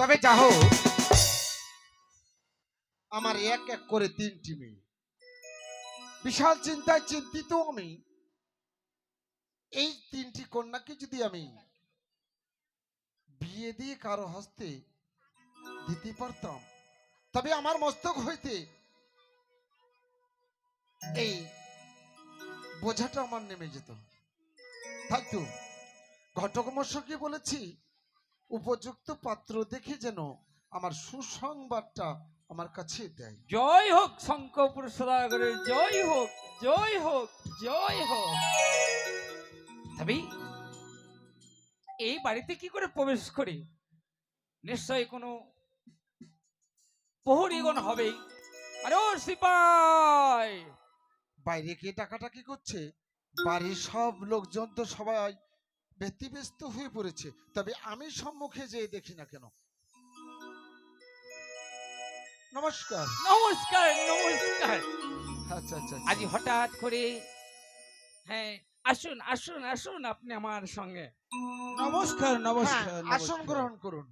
তবে যা হোক, আমার এক এক করে তিনটি মেয়ে। বিশাল চিন্তায় চিন্তিত আমি। এই তিনটি কন্যাকে যদি আমি বিয়ে দিয়ে কারও হস্তে দিতে পারতাম, তবে আমার মস্তক হইতে এই বোঝাটা আমার নেমে যেত। তাই তো ঘটক মশাইকে বলেছি উপযুক্ত পাত্র দেখে যেন আমার সুসংবাদটা আমার কাছে দেয়। জয় হোক শঙ্করপুর সদাগরের জয় হোক জয় হোক জয় হোক। তবে এই বাড়িতে কি করে প্রবেশ করি? নিশ্চয়ই কোনো প্রহরীগণ হবে। আরে ও সিপাই! বাইরে কে টাকাটাকি করছে? বাড়ির সব লোকজন তো সবাই ব্যতিব্যস্ত হয়ে পড়েছে। তবে আমি সম্মুখে যেয়ে দেখি না কেন। নমস্কার। নমস্কার নমস্কার। আচ্ছা আচ্ছা আজ হঠাৎ করে হ্যাঁ আসুন আসুন আসুন আপনি আমার সঙ্গে। নমস্কার নমস্কার হ্যাঁ, আসন গ্রহণ করুন।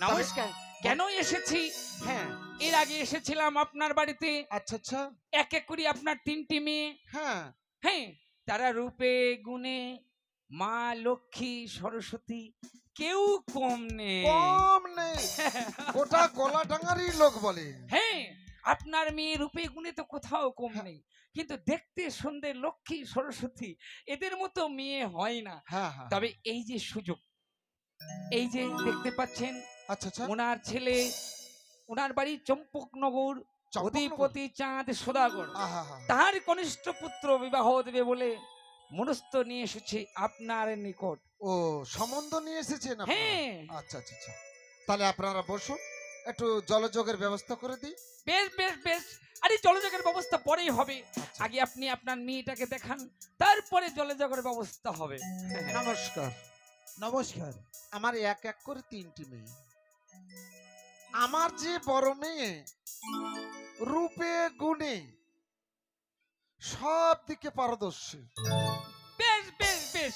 নমস্কার। কেন এসেছি? হ্যাঁ। এর আগে এসেছিলাম আপনার বাড়িতে। আচ্ছা আচ্ছা। এক এক করে আপনার তিনটি মেয়ে। হ্যাঁ। হ্যাঁ তারা রূপে গুণে মা লক্ষ্মী সরস্বতী কেউ কম নেই। কম নেই। গোটা লোক বলে। হ্যাঁ আপনার মেয়ে রূপে গুণে তো কোথাও কম হ্যাঁ। নেই। কিন্তু দেখতে সুন্দর লক্ষ্মী সরস্বতী এদের মতো মেয়ে হয় না। হ্যাঁ হ্যাঁ। তবে এই যে সুযোগ এই যে দেখতে পাচ্ছেন আচ্ছা আচ্ছা। ওনার ছেলে ওনার বাড়ি চম্পকনগর? অধিপতি চাঁদ সদাগর। তাহার কনিষ্ঠ পুত্র বিবাহ দেবে বলে মনস্থ নিয়ে এসেছে আপনার নিকট। ও সম্বন্ধ নিয়ে এসেছেন? হ্যাঁ। আচ্ছা আচ্ছা আচ্ছা। তাহলে আপনারা বসুন একটু জলযোগের ব্যবস্থা করে দিই। বেশ বেশ বেশ। আরে জলযোগের ব্যবস্থা পরেই হবে। আচ্ছা। আগে আপনি আপনার মেয়েটাকে দেখান তারপরে জলযোগের ব্যবস্থা হবে। নমস্কার। নমস্কার। আমার এক এক করে তিনটি মেয়ে। আমার যে বড় মেয়ে রূপে গুণে সব দিকে পারদর্শী। বেশ বেশ বেশ।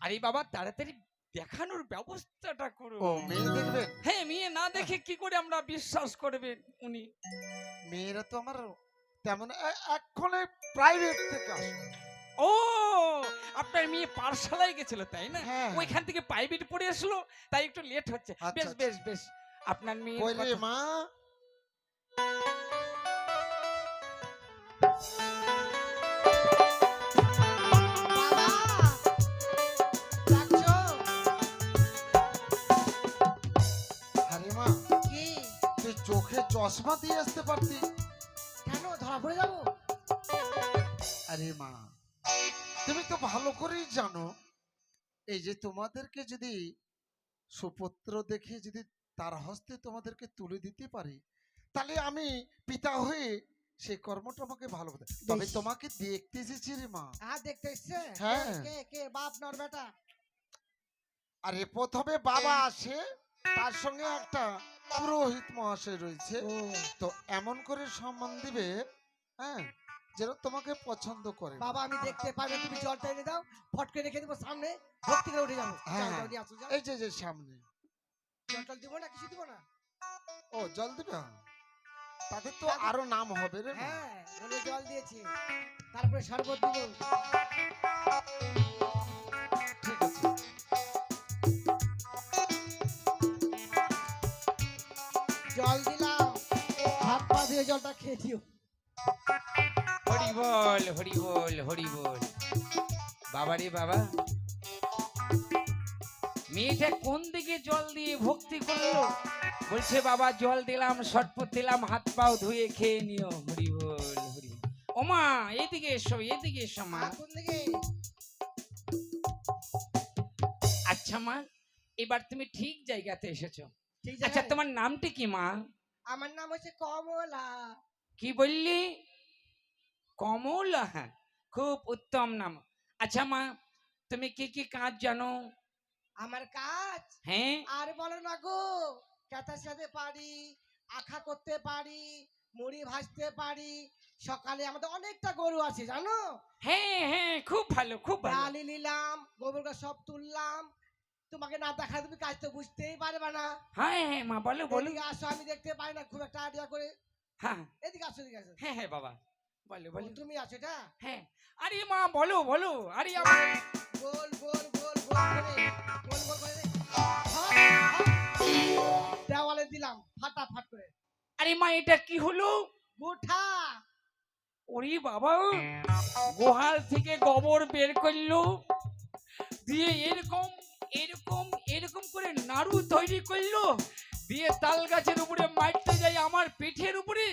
আরে বাবা তাড়াতাড়ি দেখানোর ব্যবস্থাটা করুন। ও মেয়ে দেখবেন? হ্যাঁ মেয়ে না দেখে কি করে আমরা বিশ্বাস করবেন উনি? মেয়েরা তো আমার তেমন এক্ষণে প্রাইভেট থেকে আসে ও আপনার মেয়ে পাঠশালায় গেছিল তাই না? হ্যাঁ ওইখান থেকে প্রাইভেট পড়ে আসলো তাই একটু লেট হচ্ছে। আচ্ছা, বেশ আচ্ছা। বেশ বেশ। আপনার মেয়ে মা চোখে চশমা দিয়ে আসতে পারতি। কেন? ধরা পড়ে যাব? আরে মা তুমি তো ভালো করেই জানো এই যে তোমাদেরকে যদি সুপুত্র দেখে যদি তার হস্তে তোমাদেরকে তুলে দিতে পারি তাহলে আমি পিতা হয়ে সেই কর্মটা আমাকে ভালো হতো তবে তোমাকে দেখতে এসেছি রে মা। হ্যাঁ দেখতে এসছে? হ্যাঁ। কে কে? বাপ নর বেটা। আরে প্রথমে বাবা আসে তার সঙ্গে একটা পুরোহিত মহাশয় রয়েছে। তো এমন করে সম্মান দিবে হ্যাঁ যেন তোমাকে পছন্দ করে। বাবা আমি দেখতে পাই না তুমি জলটা এনে দাও ফট করে রেখে দেবো সামনে ভক্তি করে উঠে যাব। হ্যাঁ। যাও। এই যে যে সামনে। জল দিব না কিছু দিব না? ও জল দিবে? তাদের তো আরও নাম হবে রে হ্যাঁ জল দিয়েছি। তারপরে শরবত দিব। দিয়ে জলটা খেয়ে দিও হরি বল হরি বল হরি বল। বাবা রে বাবা। মেয়েটা কোন দিকে জল দিয়ে ভক্তি করল? বলছে বাবা জল দিলাম শটপট দিলাম হাত পাও ধুয়ে খেয়ে নিও। হরি বল হরি। ওমা এদিকে এসো এদিকে এসো মা। কোন দিকে? আচ্ছা মা এবার তুমি ঠিক জায়গাতে এসেছ। ঠিক আচ্ছা তোমার নামটি কি মা? আমার নাম হচ্ছে কমলা। কি বললি? কমলা? হ্যাঁ খুব উত্তম নাম। আচ্ছা মা তুমি কি কি কাজ জানো? আমার কাজ? হ্যাঁ। আর বলো না গো কেতার সাথে পারি আখা করতে পারি মুড়ি ভাজতে পারি সকালে আমাদের অনেকটা গরু আছে জানো? হ্যাঁ হ্যাঁ খুব ভালো খুব ভালো। নিলাম গোবর গাছ সব তুললাম তোমাকে না দেখা তুমি কাজ তো বুঝতেই পারবে না। হ্যাঁ হ্যাঁ মা বলো বলো। আসো আমি দেখতে পাই না খুব একটা আইডিয়া করে। হ্যাঁ। এদিকে আসো এদিকে আসো। হ্যাঁ হ্যাঁ বাবা। বলো বলো। তুমি আছো এটা? হ্যাঁ। আরে মা বলো বলো। আরে গোল করে। গোল গোল করে হাপ, হাপ। দেওয়ালে দিলাম ফাটাফাট করে। আরে মা এটা কি হলো? গুঠা ওরে বাবা গোহাল থেকে গোবর বের করল। দিয়ে এরকম এরকম এরকম করে নাড়ু তৈরি করল দিয়ে তাল গাছের উপরে মারতে যাই আমার পিঠের উপরে।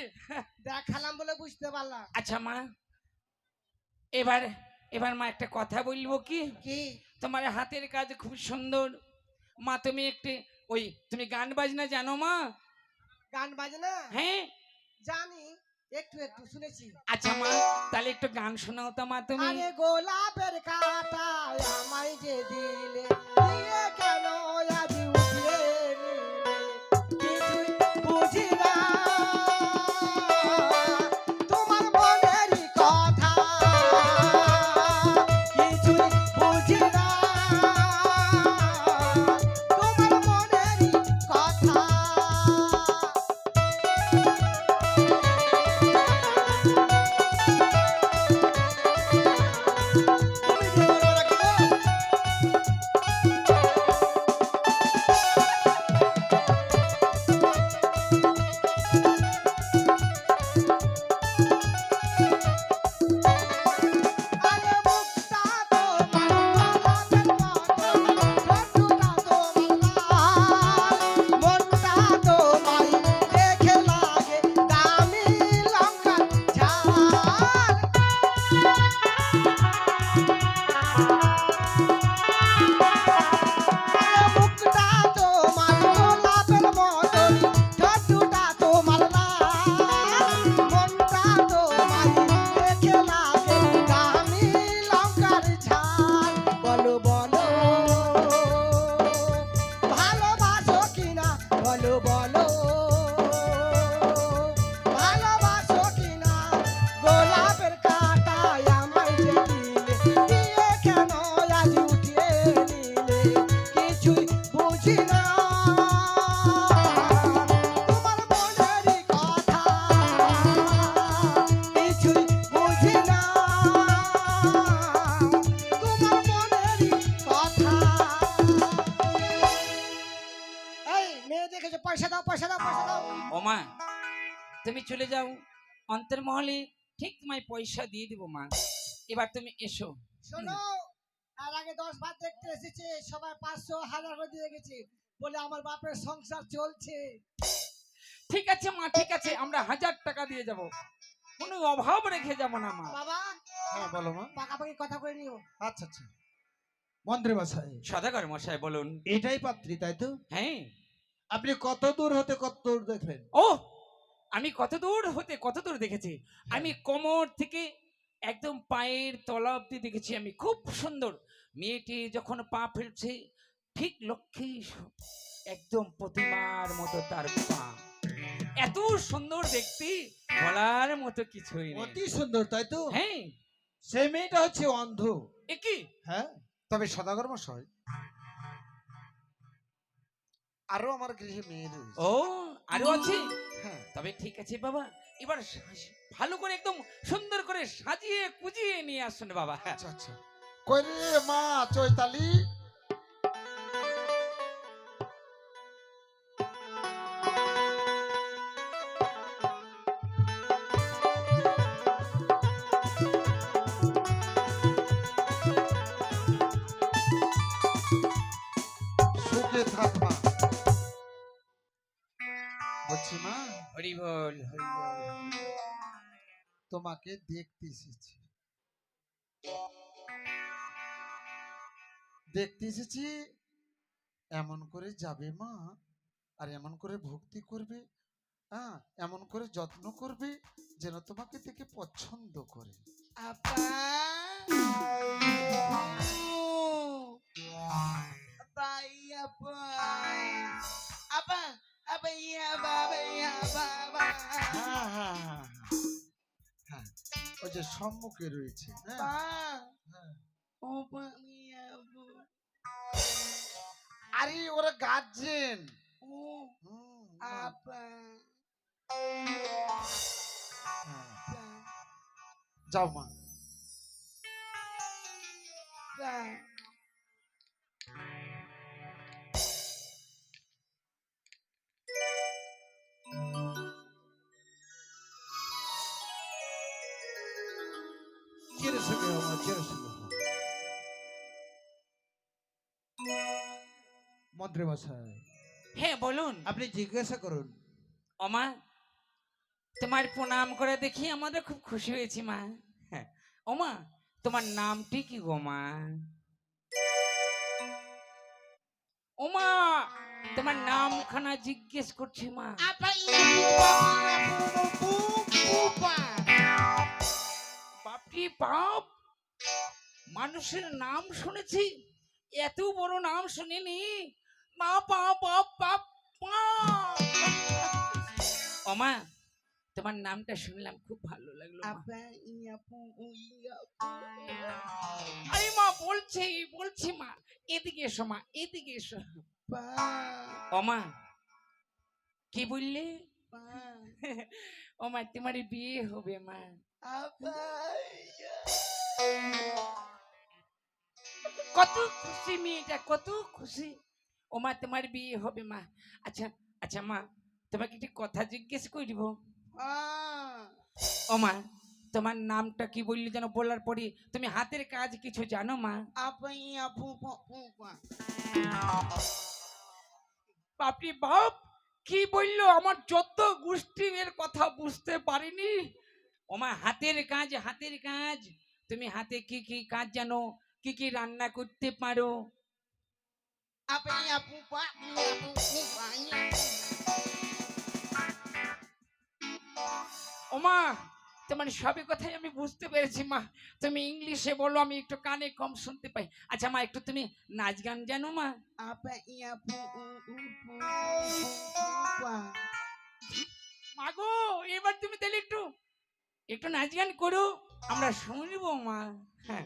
দেখালাম বলে বুঝতে পারলাম। আচ্ছা মা এবার এবার মা একটা কথা বলব কি? কি? তোমার হাতের কাজ খুব সুন্দর। মা তুমি একটি ওই তুমি গান বাজনা জানো মা? গান বাজনা? হ্যাঁ। জানি। একটু একটু শুনেছি। আচ্ছা মা তাহলে একটু গান শোনাও তো মা তুমি। আরে গোলাপের কাটা আমায় যে দিলে দিয়ে কেন চলে যাও। অন্তর্মহলে ঠিক তোমায় পয়সা দিয়ে দিব মা। এবার তুমি এসো। শোনো আর আগে দশ বার দেখতে এসেছে সবাই পাঁচশো হাজার করে দিয়ে গেছে। বলে আমার বাপের সংসার চলছে। ঠিক আছে মা ঠিক আছে আমরা হাজার টাকা দিয়ে যাব। কোনো অভাব রেখে যাব না মা। বাবা হ্যাঁ বলো মা। পাকাপাকি কথা করে নিও। আচ্ছা আচ্ছা। মন্ত্রী মশাই। সদাগর মশাই বলুন। এটাই পাত্রী তাই তো? হ্যাঁ। আপনি কত দূর হতে কত দূর দেখলেন? ও আমি কত দূর হতে কত দূর দেখেছি? আমি কোমর থেকে একদম পায়ের তলা অব্দি দেখেছি আমি। খুব সুন্দর। মেয়েটি যখন পা ফেলছে ঠিক লক্ষ্মী একদম প্রতিমার মতো তার পা। এত সুন্দর দেখতে বলার মতো কিছুই নেই। অতি সুন্দর তাই তো? হ্যাঁ। সেই মেয়েটা হচ্ছে অন্ধ। এ কি? হ্যাঁ তবে সদাগর মশাই আরও আমার গৃহে মেয়ে রয়েছে। ও আরও আছে? হ্যাঁ। তবে ঠিক আছে বাবা এবার ভালো করে একদম সুন্দর করে সাজিয়ে কুজিয়ে নিয়ে আসুন বাবা। আচ্ছা আচ্ছা। কই রে মা চৈতালি? হরি বল হরি বল। তোমাকে দেখতে এসেছি। দেখতে এসেছি এমন করে যাবে মা আর এমন করে ভক্তি করবে হ্যাঁ এমন করে যত্ন করবে যেন তোমাকে দেখে পছন্দ করে। আপা! দরজার সম্মুখে রয়েছে হ্যাঁ? হ্যাঁ। আরে ওরা গার্জেন হ্যাঁ। যাও মা। মন্ত্রী মশাই হ্যাঁ বলুন। আপনি জিজ্ঞাসা করুন। ওমা তোমার প্রণাম করে দেখি আমাদের খুব খুশি হয়েছি মা। হ্যাঁ। ওমা তোমার নামটি কি গো মা? ওমা তোমার নামখানা জিজ্ঞেস করছি মা। ইয়া বাপটি বাপ মানুষের নাম শুনেছি এত বড় নাম শুনিনি। মা। ওমা তোমার নামটা শুনলাম খুব ভালো লাগল মা। আরে মা বলছি বলছি মা এদিকে এসো মা এদিকে এসো। ওমা কি বললে? ওমা তোমার বিয়ে হবে মা। কত খুশি মেয়েটা কত খুশি। ওমা তোমার বিয়ে হবে মা। আচ্ছা আচ্ছা মা তোমাকে একটি কথা জিজ্ঞেস করিব। ও মা তোমার নামটা কি বললি যেন বলার পরে তুমি হাতের কাজ কিছু জানো মা? আপা পুপা পুপা বাপরি বাপ কি বলল? আমার যত গোষ্ঠী এর কথা বুঝতে পারিনি। ওমা হাতের কাজ হাতের কাজ। তুমি হাতে কি কি কাজ জানো? কি কি রান্না করতে পারো? ইয়া ইয়া ইয়া ওমা তোমার সবই কথাই আমি বুঝতে পেরেছি মা তুমি ইংলিশে বলো আমি একটু কানে কম শুনতে পাই আচ্ছা মা একটু তুমি নাচ গান জানো মা ইয়া মাগো এবার তুমি তাহলে একটু একটু নাচ গান করো আমরা শুনব মা হ্যাঁ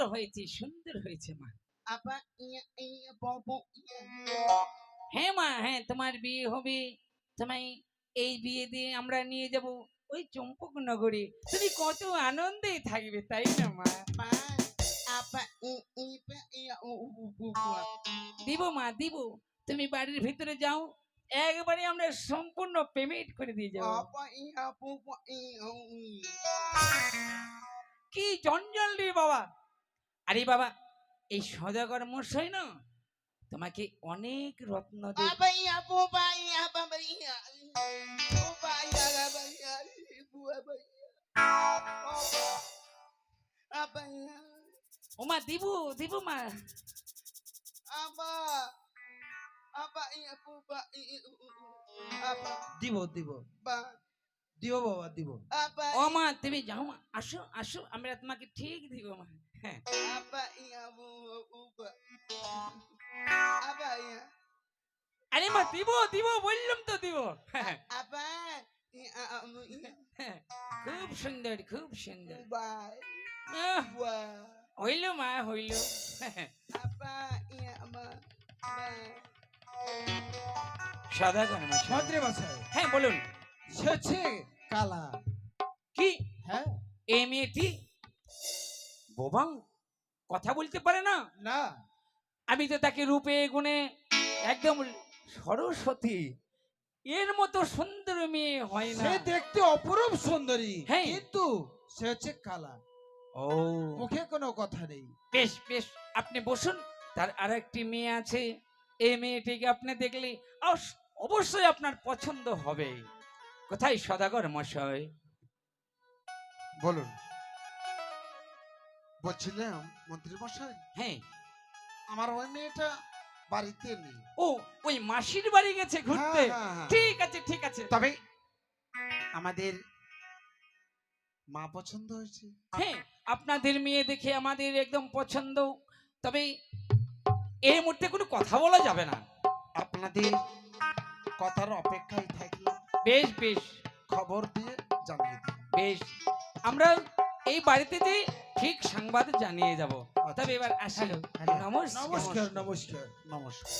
সুন্দর হয়েছে সুন্দর হয়েছে মা। হ্যাঁ মা হ্যাঁ তোমার বিয়ে হবে। তোমায় এই বিয়ে দিয়ে আমরা নিয়ে যাব ওই চম্পক নগরে। তুমি কত আনন্দে থাকবে তাই না মা? দিব মা দিব। তুমি বাড়ির ভিতরে যাও একবারে আমরা সম্পূর্ণ পেমেন্ট করে দিয়ে যাব। কি জঞ্জাল রে বাবা। আরে বাবা এই সদাগর মশাই না তোমাকে অনেক রত্ন দেবে ওমা দিব দিব মা। দিব দিব। দিব বাবা দিব। ও মা তুমি যাও মা আসো আসো আমরা তোমাকে ঠিক দিব মা। Apa iya bu uba. Apa iya? আরে মা দিব দিব বললাম তো দিব হ্যাঁ, amu iya. হ্যাঁ। খুব সুন্দর খুব সুন্দর. হইল মা হইল হ্যাঁ, ama? সদাগর মন্ত্রী মশাই হ্যাঁ বলুন সেছে কালা কি হ্যাঁ এই মেয়েটি বোবাং? কথা বলতে পারে না? না। আমি তো তাকে রূপে গুণে একদম সরস্বতী। এর মতো সুন্দর মেয়ে হয় না। সে দেখতে অপরূপ সুন্দরী হ্যাঁ। কিন্তু সে হচ্ছে কালা। ও। মুখে কোনো কথা নেই। বেশ বেশ আপনি বসুন। তার আর একটি মেয়ে আছে। এই মেয়েটিকে আপনি দেখলে অবশ্য- অবশ্যই আপনার পছন্দ হবে। কোথায় সদাগর মশাই? বলুন। বলছিলাম মন্ত্রী মশাই হ্যাঁ। আমার ওই মেয়েটা বাড়িতে নেই। ও ওই মাসির বাড়ি গেছে ঘুরতে? হ্যাঁ, হ্যাঁ, হ্যাঁ। ঠিক আছে ঠিক আছে। তবে আমাদের মা পছন্দ হয়েছে। হ্যাঁ আপনাদের মেয়ে দেখে আমাদের একদম পছন্দ। তবে এই মুহূর্তে কোনো কথা বলা যাবে না। আপনাদের কথার অপেক্ষায় থাকি। বেশ বেশ। খবর দিয়ে জানিয়ে দিন বেশ। আমরা এই বাড়িতে যে ঠিক সংবাদ জানিয়ে যাব। তবে এবার আসি। নমস্কার। নমস্কার নমস্কার। নমস্কার।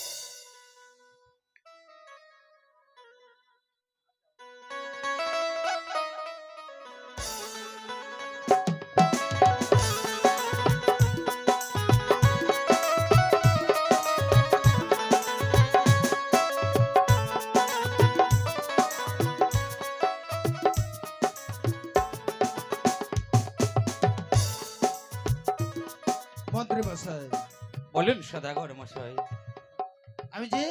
সদাগর মশাই। আমি যে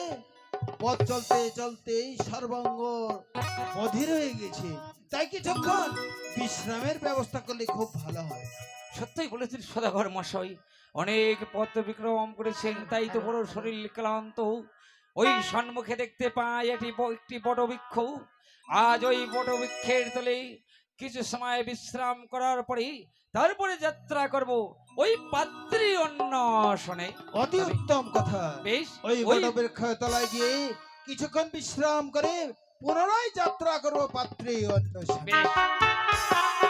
পথ চলতে চলতেই সর্বাঙ্গ অধীর হয়ে গেছে তাই কিছুক্ষণ বিশ্রামের ব্যবস্থা করলে খুব ভালো হয়? সত্যই বলেছেন সদাগর মশাই অনেক পথ বিক্রম করেছেন তাই তো বড় শরীর ক্লান্ত। ওই সম্মুখে দেখতে পাই এটি একটি বটবৃক্ষ। আজ ওই বটবৃক্ষের তলে কিছু সময় বিশ্রাম করার পরে তারপরে যাত্রা করব ওই পাত্রী অন্বেষণে। অতি উত্তম কথা। বেশ ওই বটবৃক্ষ তলায় গিয়ে কিছুক্ষণ বিশ্রাম করে পুনরায় যাত্রা করব পাত্রী অন্য বেশ।